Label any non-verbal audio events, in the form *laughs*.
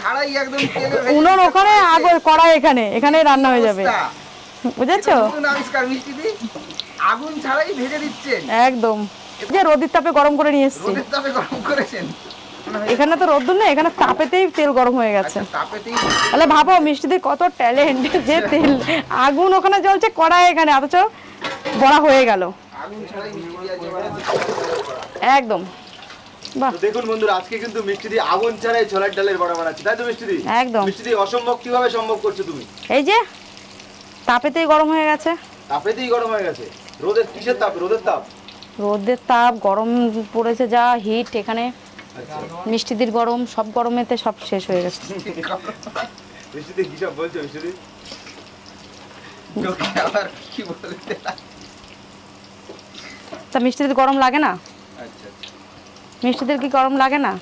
ছাড়াই একদম *laughs* তেলে ভেজে উনুন ওখানে আগুন কড়াই এখানে এখানে রান্না হয়ে যাবে। বুঝেছ? আবিষ্কার মিষ্টি দি। আগুন ছাড়াই ভেজে দিচ্ছেন। একদম। যে রোদির তাপে গরম করে নিয়ে এসছি। রোদের তাপে গরম করেছেন। এখানে তো রোদ্দুর নেই এখানে তাপেতেই তেল গরম হয়ে গেছে। আচ্ছা তাহলে ভাবো মিষ্টিদের কত ট্যালেন্ট যে তেল। আগুন ওখানে জ্বলছে কড়াই এখানে অথচ বড়া হয়ে গেল। মিষ্টি একদম। দেখুন বন্ধুরা আজকে কিন্তু মিষ্টি দিয়ে আগুন ছাড়াই ছোলার ডালের বড়া বানাচ্ছি তাই তো মিষ্টি দি একদম। মিষ্টি দিয়ে অসম্ভব কীভাবে সম্ভব করছ তুমি? এই যে তাপেতেই গরম হয়ে গেছে। তাপেতেই গরম হয়ে গেছে। রোদের কিসের তাপ? রোদের তাপ? রোদের তাপ গরম পড়েছে যা হিট এখানে। আচ্ছা। মিষ্টিদের গরম সব গরমেতে সব শেষ হয়ে গেছে। মিষ্টি দিয়ে কিসব বলছো মিষ্টি আবার কি বলতে তা মিষ্টিদের গরম লাগে না? মিষ্টিদের কি গরম লাগে না?